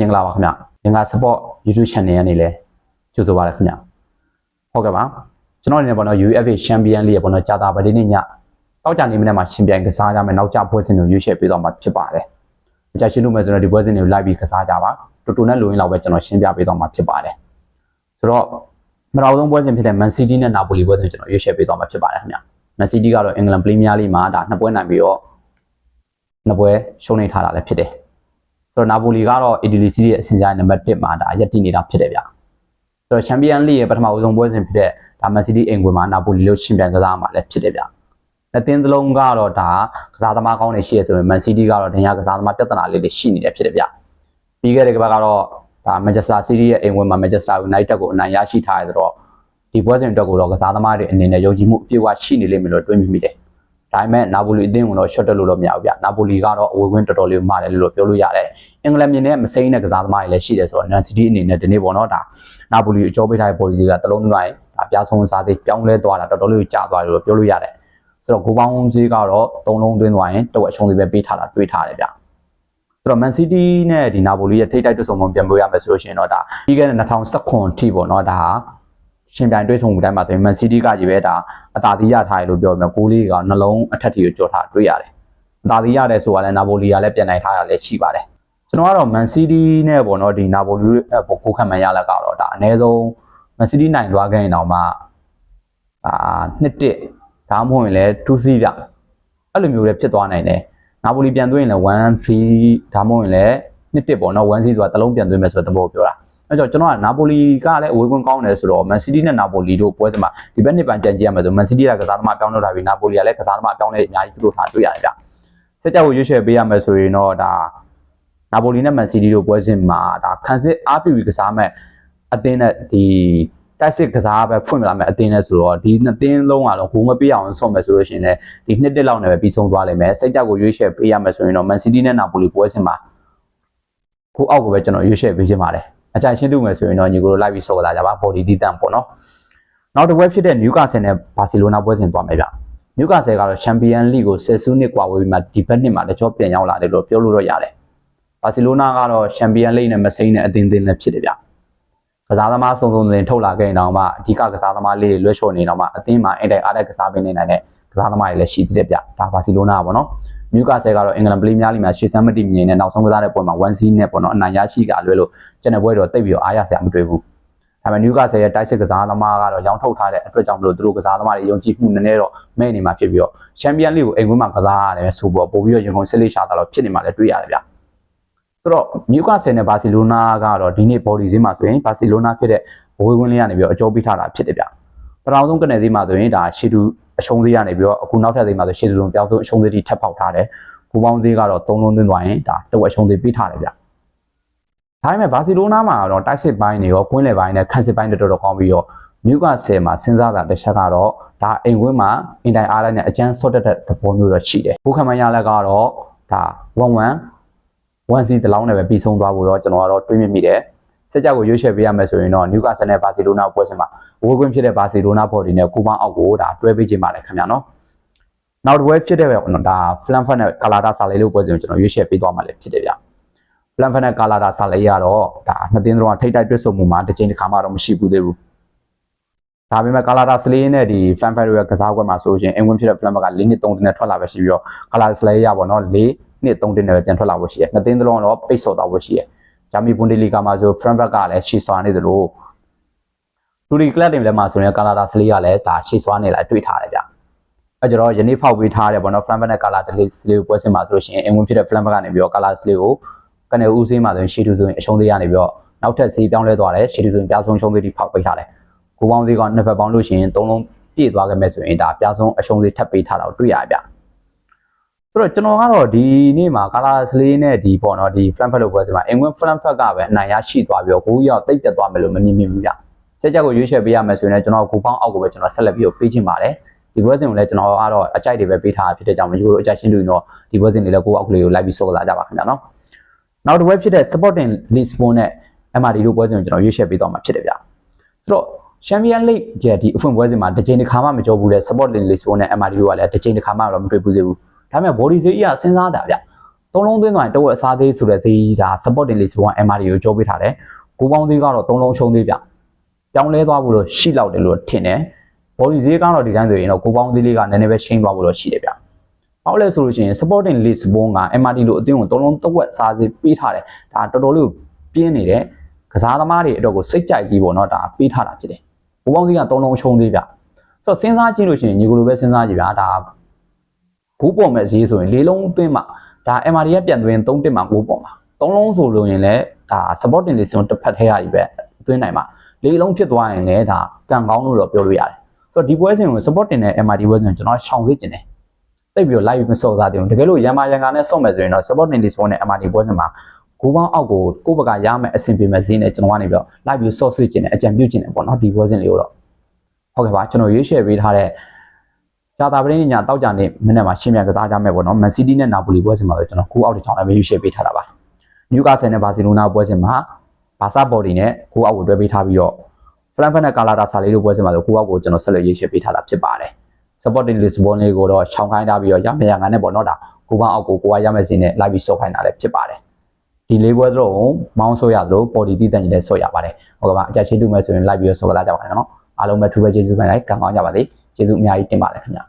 မင်္ဂလာပါခင်ဗျမင်္ဂလာ support YouTube channel ကနေလည်းကြိုဆိုပါရခင်ဗျဟုတ်ကဲ့ပါကျွန်တော်အနေနဲ့ပေါ့နော် UEFA Champion League ပေါ့နော်ကြာတာပတိနေ့ညတောက်ကြနေမနေ့မှာရှင်ပြိုင်ကစားကြမယ်နောက်ကျပွဲစဉ်တွေကိုရွေးချယ်ပေးတော့မှာဖြစ်ပါတယ်အကြရှင်းလို့မယ်ဆိုတော့ဒီပွဲစဉ်တွေကိုလိုက်ပြီးကစားကြပါတူတူနဲ့လိုရင်းလောက်ပဲကျွန်တော်ရှင်းပြပေးတော့မှာဖြစ်ပါတယ်ဆိုတော့မတော်ဆုံးပွဲစဉ်ဖြစ်တဲ့ Man City နဲ့ Napoli ပွဲစဉ်ကျွန်တော်ရွေးချယ်ပေးတော့မှာဖြစ်ပါတယ်ခင်ဗျ Man City ကတော့ England Premier League မှာဒါနှစ်ပွဲနိုင်ပြီးတော့နှစ်ပွဲရှုံးနေထားတာလည်းဖြစ်တယ်ဆို တော့နာပိုလီကတော့အီတလီစီးရဲ့အစင်ကြိုင်နံပါတ်1မှာဒါရက်တည်နေတာဖြစ်တယ်ဗျ။ဆိုတော့ချန်ပီယံလိရဲ့ပထမဦးဆုံးပွဲစဉ်ဖြစ်တဲ့ဒါမန်စီးတီးအိမ်ကွင်းမှာနာပိုလီလို့ရှင်ပြိုင်ကစားမှာလည်းဖြစ်တယ်ဗျ။လက်သင်းသလုံးကတော့ဒါကစားသမားကောင်းတွေရှိရဆိုရင်မန်စီးတီးကတော့ဒဏ်ရာကစားသမားပြဿနာလေးတွေရှိနေတယ်ဖြစ်တယ်ဗျ။ပြီးခဲ့တဲ့ကပတ်ကတော့ဒါမန်ချက်စတာစီးတီးရဲ့အိမ်ကွင်းမှာမန်ချက်စတာယူနိုက်တက်ကိုအနိုင်ရရှိထားရတော့ဒီပွဲစဉ်အတွက်ကိုတော့ကစားသမားတွေအနေနဲ့ယုံကြည်မှုအပြည့်အဝရှိနေလိမ့်မယ်လို့တွေးမိမိတယ်။ ဒါပေမဲ့နာပိုလီအသင်းကတော့ short တက်လို့တော့မရဘူးဗျ။နာပိုလီကတော့အဝေးကွင်းတော်တော်လေးမှတယ်လို့ပြောလို့ရတယ်။အင်္ဂလန်မြင်တဲ့မစိမ်းတဲ့ကစားသမားတွေလည်းရှိတယ်ဆိုတော့ Man City အနေနဲ့ဒီနေ့ပေါ့နော်ဒါနာပိုလီအကျော်ပေးထားတဲ့ policy ကတလုံးသွင်းလိုက်ဒါပြဆုံးစားသေးပြောင်းလဲသွားတာတော်တော်လေးကြာသွားတယ်လို့ပြောလို့ရတယ်။ဆိုတော့ကိုပေါင်းဈေးကတော့သုံးလုံးသွင်းသွားရင်တဝက်အရှုံးသေးပဲပေးထားတာတွေးထားတယ်ဗျ။ဆိုတော့ Man City နဲ့ဒီနာပိုလီရဲ့ထိပ်တိုက်တွေ့ဆုံမှုပြန်ပြောရမယ်ဆိုလို့ရှိရင်တော့ဒါပြီးခဲ့တဲ့2019ထိပေါ့နော်ဒါဟာ ရှင်ပြိုင်တွေ့ဆုံမှုတိုင်းမှာဆိုရင် Man City ကကြီးပဲဒါအသာသီးရထားတယ်လို့ပြောမယ်ကိုလေးကနှလုံးအထက်ထိကိုကြော်ထားတွေ့ရတယ်။အသာသီးရတယ်ဆိုတာလည်းနာပိုလီကလည်းပြန်နိုင်ထားတာလည်းရှိပါတယ်။ကျွန်တော်ကတော့ Man City နဲ့ပေါ့နော်ဒီနာပိုလီကိုကိုခံမှန်ရလက်ကတော့ဒါအနည်းဆုံး Man City နိုင်သွားခဲ့ရင်တော့မှအာနှစ်တစ်ဒါမှမဟုတ်ရင်လည်း2 3ပြအဲ့လိုမျိုးလည်းဖြစ်သွားနိုင်တယ်။နာပိုလီပြန်သွင်းရင်လည်း1 3ဒါမှမဟုတ်ရင်လည်းနှစ်တစ်ပေါ့နော်1 3ဆိုတာတစ်လုံးပြန်သွင်းမယ်ဆိုတဲ့သဘောကိုပြောတာ။ အဲ့တော့ကျွန်တော်ကနာပိုလီကလည်းအဝေးကွင်းကောင်းတယ်ဆိုတော့ Man City နဲ့နာပိုလီတို့ပွဲစဉ်မှာဒီဘက်နှစ်ပန်ကြံကြည့်ရမယ်ဆို Man City ကကစားသမားပြောင်းလို့လာပြီးနာပိုလီကလည်းကစားသမားပြောင်းလဲအများကြီးပြုလုပ်ထားတွေ့ရတယ်ဗျ။ဆက်ကြောက်ကိုရွေးချယ်ပေးရမယ်ဆိုရင်တော့ဒါနာပိုလီနဲ့ Man City တို့ပွဲစဉ်မှာဒါခံစစ်အားပြုပြီးကစားမဲ့အသင်းနဲ့ဒီတိုက်စစ်ကစားပဲဖွင့်လာမဲ့အသင်းနဲ့ဆိုတော့ဒီနှစ်သင်းလုံးကတော့ဂိုးမပေးအောင်ဆုံးမယ်ဆိုလို့ရှိရင်လည်းဒီနှစ်တစ်လောက်နဲ့ပဲပြီးဆုံးသွားလိမ့်မယ်စိတ်ကြောက်ကိုရွေးချယ်ပေးရမယ်ဆိုရင်တော့ Man City နဲ့နာပိုလီပွဲစဉ်မှာကိုအောက်ကိုပဲကျွန်တော်ရွေးချယ်ပေးခြင်းပါတယ် အကြိုက်ရှင်းတူမယ်ဆိုရင်တော့ညီကိုတို့လိုက်ပြီးစောကစားကြပါ body တီးတန့်ပေါ့နော်နောက်တစ်ပွဲဖြစ်တဲ့ Newcastle နဲ့ Barcelona ပွဲစဉ်သွားမယ်ဗျ Newcastle ကတော့ Champions League ကိုဆယ်စုနှစ်กว่าဝေးပြီးမှဒီဘက်နှစ်မှာတကြောပြန်ရောက်လာတယ်လို့ပြောလို့တော့ရတယ်ဘာစီလိုနာကတော့ Champions League နဲ့မစိမ့်တဲ့အသင်းသင်းလည်းဖြစ်တယ်ဗျကစားသမားစုံစုံတင်ထုတ်လာခဲ့ရင်တော့မှအဓိကကစားသမားလေးတွေလွှတ်ချော်နေတော့မှအသင်းမှာအဲ့တိုက်အားတဲ့ကစားပေးနေနိုင်တဲ့ကစားသမားတွေလည်းရှိသေးတယ်ဗျဒါဘာစီလိုနာပေါ့နော် နယူကာဆယ်ကတော့အင်္ဂလန်ပလီးများလီမှာရှေ့ဆမ်းမတီမြင်နဲ့နောက်ဆုံးကစားတဲ့ပွဲမှာ1-0နဲ့ပေါ့နော်အနိုင်ရရှိကလွဲလို့ကျန်တဲ့ပွဲတော့တိတ်ပြီးတော့အားရစရာမတွေ့ဘူးဒါပေမဲ့နယူကာဆယ်ရဲ့တိုက်စစ်ကစားသမားကတော့ရောင်းထုတ်ထားတဲ့အတွက်ကြောင့်မလို့သူတို့ကစားသမားတွေယုံကြည်မှုနည်းနည်းတော့မဲ့နေမှာဖြစ်ပြီးတော့ချန်ပီယံလိကိုအိမ်ကွင်းမှာကစားရတယ်ဆိုတော့ပို့ပြီးတော့ရင်ကုန်စစ်လေးရှာတာတော့ဖြစ်နေမှာလည်းတွေ့ရတယ်ဗျဆိုတော့နယူကာဆယ်နဲ့ဘာစီလိုနာကတော့ဒီနေ့ body ဈေးမှာဆိုရင်ဘာစီလိုနာဖြစ်တဲ့ဘိုးဝင်းလေးကနေပြီးတော့အကျော်ပေးထားတာဖြစ်တယ်ဗျပထမဆုံးကနေဈေးမှာဆိုရင်ဒါရှီတူ အရှုံးဈေးကနေပြီးတော့အခုနောက်ထပ်ဈေးမှာဆိုရှီတူလုံးပြောင်းဆုံးအရှုံးဈေးတိထပ်ပေါက်ထားတယ်ဘူပေါင်းဈေးကတော့3လုံးသွင်းသွားရင်ဒါတဝက်ရှုံးဈေးပေးထားတယ်ဗျဒါပေမဲ့ဘာစီလိုနာမှာတော့တိုက်စစ်ပိုင်းတွေရောကွင်းလေပိုင်းနဲ့ခန့်စစ်ပိုင်းတွေတော်တော်ကောင်းပြီးတော့မြူကဆယ်မှာစဉ်းစားတာတစ်ချက်ကတော့ဒါအိမ်ဝင်းမှာအင်တိုင်အားလိုက်နဲ့အကျန်းဆော့တက်တဲ့သဘောမျိုးတော့ရှိတယ်ဘူခံမရလက်ကတော့ဒါ11 1စီတလောင်းနဲ့ပဲပြီးဆုံးသွားဖို့တော့ကျွန်တော်ကတော့တွေးမြင်မိတယ် စက်ကြောက်ကိုရွေးချယ်ပေးရမယ်ဆိုရင်တော့နျူကာဆယ်နဲ့ဘာစီလိုနာပွဲစဉ်မှာဝေးကွင်းဖြစ်တဲ့ဘာစီလိုနာဘော်ဒီနဲ့ကူပေါင်းအောက်ကိုဒါတွဲပေးခြင်းပါလေခင်ဗျာနော်နောက်တစ်ပွဲဖြစ်တဲ့ပဲဒါဖလန်ဖတ်နဲ့ကာလာတာဆာလေးလို့ပွဲစဉ်ကိုကျွန်တော်ရွေးချယ်ပေးသွားမှာလည်းဖြစ်တယ်ဗျဖလန်ဖတ်နဲ့ကာလာတာဆာလေးကတော့ဒါနှစ်သင်းလုံးကထိတ်တိုက်တွေ့ဆုံမှုမှာတစ်ချိန်တစ်ခါမှတော့မရှိဘူးသေးဘူးဒါပေမဲ့ကာလာတာစလေးနဲ့ဒီဖလန်ဖတ်ရဲ့ကစားကွက်မှာဆိုရင်အင်ဝင်ဖြစ်တဲ့ဖလန်ဖတ်က၄နှစ်၃နှစ်နဲ့ထွက်လာပဲရှိပြီးတော့ကာလာစလေးရပါတော့၄နှစ်၃နှစ်နဲ့ပဲပြန်ထွက်လာဖို့ရှိတယ်နှစ်သင်းလုံးကတော့ပိတ်ဆော့သွားဖို့ရှိတယ် ဂျာမီဘွန်ဒေလီဂါမှာဆိုဖရန်ဘက်ကလည်းရှီဆွာနေသလိုလူဒီကလပ်တွေလည်းမှာဆိုရင်ကာလာတာစလေးကလည်းဒါရှီဆွာနေလာတွေ့ထားတယ်ဗျအဲကြတော့ယနေ့ဖောက်ပေးထားတယ်ပေါ့နော်ဖရန်ဘက်နဲ့ကာလာတလေးစလေးကိုပွဲစဉ်မှာဆိုလို့ရှိရင်အင်ဝင်ဖြစ်တဲ့ဖရန်ဘက်ကနေပြီးတော့ကာလာစလေးကိုကနေဦးစင်းမှာဆိုရင်ရှီတူဆိုရင်အရှုံးသေးရနေပြီးတော့နောက်ထပ်စီးပြောင်းလဲသွားတယ်ရှီတူဆိုရင်ပြားဆုံးရှုံးသေးတိဖောက်ပေးထားတယ်ကိုပေါင်းသေးကနှစ်ဖက်ပေါင်းလို့ရှိရင်သုံးလုံးပြည့်သွားခဲ့မဲ့ဆိုရင်ဒါပြားဆုံးအရှုံးသေးထပ်ပေးထားတာကိုတွေ့ရဗျ ဆိုတော့ကျွန်တော်ကတော့ဒီနေ့မှာကာလာစလေးနဲ့ဒီပေါ့နော်ဒီ Frankfurt လို့ပွဲစီမှာအင်္ဂလန် Frankfurt ကပဲအနိုင်ရရှိသွားပြီးတော့ကိုကြီးရောက်တိတ်တက်သွားမယ်လို့မမြင်မိဘူးဗျ။ဆက်ချက်ကိုရွေးချယ်ပေးရမယ်ဆိုရင်လည်းကျွန်တော်ကိုပေါင်းအောက်ကိုပဲကျွန်တော်ဆက်လက်ပြီးတော့ပေးချင်ပါတယ်။ဒီပွဲစဉ်ကိုလည်းကျွန်တော်ကတော့အကြိုက်တွေပဲပေးထားတာဖြစ်တဲ့ကြောင့်မလို့အကြိုက်ရှင်းလို့တော့ဒီပွဲစဉ်တွေလည်းကိုအောက်ကလေးကိုလိုက်ပြီးစောကစားကြပါခင်ဗျာနော်။နောက်တစ်ပွဲဖြစ်တဲ့ Sporting Lisbon နဲ့ MRD တို့ပွဲစဉ်ကိုကျွန်တော်ရွေးချယ်ပေးသွားမှာဖြစ်တယ်ဗျ။ဆိုတော့ Champion League ရဲ့ဒီအဖွင့်ပွဲစဉ်မှာတစ်ချိန်တစ်ခါမှမကြောဘူးလေ Sporting Lisbon နဲ့ MRD တို့ကလည်းတစ်ချိန်တစ်ခါမှတော့မတွေ့ဘူးသေးဘူး။ ဒါပေမဲ့ body ဈေးကြီးကစဉ်းစားတာဗျသုံးလုံးသွင်းသွားရင်တဝက်အစားသေးဆိုတဲ့သေးဒါ supporting list 1 MRD ကိုကြောပေးထားတယ်ကိုပေါင်းသေးကတော့သုံးလုံးရှုံးသေးဗျပြောင်းလဲသွားဖို့လို့ရှိလောက်တယ်လို့ထင်တယ် body ဈေးကတော့ဒီတိုင်းဆိုရင်တော့ကိုပေါင်းသေးလေးကနည်းနည်းပဲရှင်းသွားဖို့လို့ရှိတယ်ဗျအောက်လဲဆိုလို့ရှိရင် supporting list 1က MRD လို့အသင်းကိုသုံးလုံးတဝက်စားသေးပေးထားတယ်ဒါတော်တော်လေးကိုပြင်းနေတဲ့ကစားသမားတွေအတွက်ကိုစိတ်ကြိုက်ကြီးပေါ့နော်ဒါပေးထားတာဖြစ်တယ်ကိုပေါင်းသေးကသုံးလုံးရှုံးသေးဗျဆိုတော့စဉ်းစားကြည့်လို့ရှိရင်ညီကိုလိုပဲစဉ်းစားကြည့်ဗျာဒါ ဂိုးပေါ်မဲ့ဈေးဆိုရင်လေးလုံးသွင်းမှဒါ MRD ကပြန်သွင်း3တက်မှဂိုးပေါ်မှာသုံးလုံးဆိုလို့ရင်လည်းဒါ supporting list တစ်ဖက်ထဲရည်ပဲသွင်းနိုင်မှာလေးလုံးဖြစ်သွားရင်လည်းဒါကံကောင်းလို့တော့ပြောလို့ရတယ်ဆိုတော့ဒီပွဲစဉ်ကို supporting နဲ့ MRD ပွဲစဉ်ကျွန်တော်ရှောင်သိကျင်တယ်တိတ်ပြီးတော့ live မစော့စားသေးဘူးတကယ်လို့ရန်မာရန်ကာနဲ့စော့မယ်ဆိုရင်တော့ supporting list နဲ့ MRD ပွဲစဉ်မှာဂိုးပေါင်းအောက်ကိုကိုယ့်ဘက်ကရမယ်အဆင်ပြေမဲ့ဈေးနဲ့ကျွန်တော်ကနေပြီးတော့ live ပြီးစော့စစ်ကျင်တယ်အကြံပြုကျင်တယ်ပေါ့နော်ဒီပွဲစဉ်လေးကိုတော့ဟုတ်ကဲ့ပါကျွန်တော်ရွေးချယ်ပေးထားတဲ့ ဂျာတာပရင်းညတောက်ကြနေမိနစ်မှာရှင်းပြကစားကြမယ်ပေါ့နော်မန်စီးတီးနဲ့နာပိုလီပွဲစဉ်မှာပဲကျွန်တော်ကိုအောက်တစ်ချောင်းလည်းရွေးချယ်ပေးထားတာပါနျူကာဆယ်နဲ့ဘာစီလိုနာပွဲစဉ်မှာဘာစာဘော်ဒီနဲ့ကိုအောက်ကိုတွဲပေးထားပြီးတော့ဖလန်ဖက်နဲ့ကာလာတာဆာလေးတို့ပွဲစဉ်မှာဆိုကိုအောက်ကိုကျွန်တော်ဆက်လက်ရေးချယ်ပေးထားတာဖြစ်ပါတယ် supporting lisbon လေးကိုတော့ရှောင်းခိုင်းထားပြီးတော့ရမရငါနဲ့ပေါ့နော်ဒါကိုပန်းအောက်ကိုကိုကရမယ်စီနဲ့လိုက်ပြီးစော့ခိုင်းတာလည်းဖြစ်ပါတယ်ဒီလေးပွဲသလုံးမောင်းဆိုးရသလို body တည်တည်နေတဲ့ဆော့ရပါတယ်ဟုတ်ကဲ့ပါအကြချင်းတူမဲ့ဆိုရင်လိုက်ပြီးတော့ဆော့ကလာကြပါမယ်နော်အားလုံးပဲထူးပဲကျေးဇူးတင်ပါတယ်ကံကောင်းကြပါစေကျေးဇူးအများကြီးတင်ပါတယ်ခင်ဗျ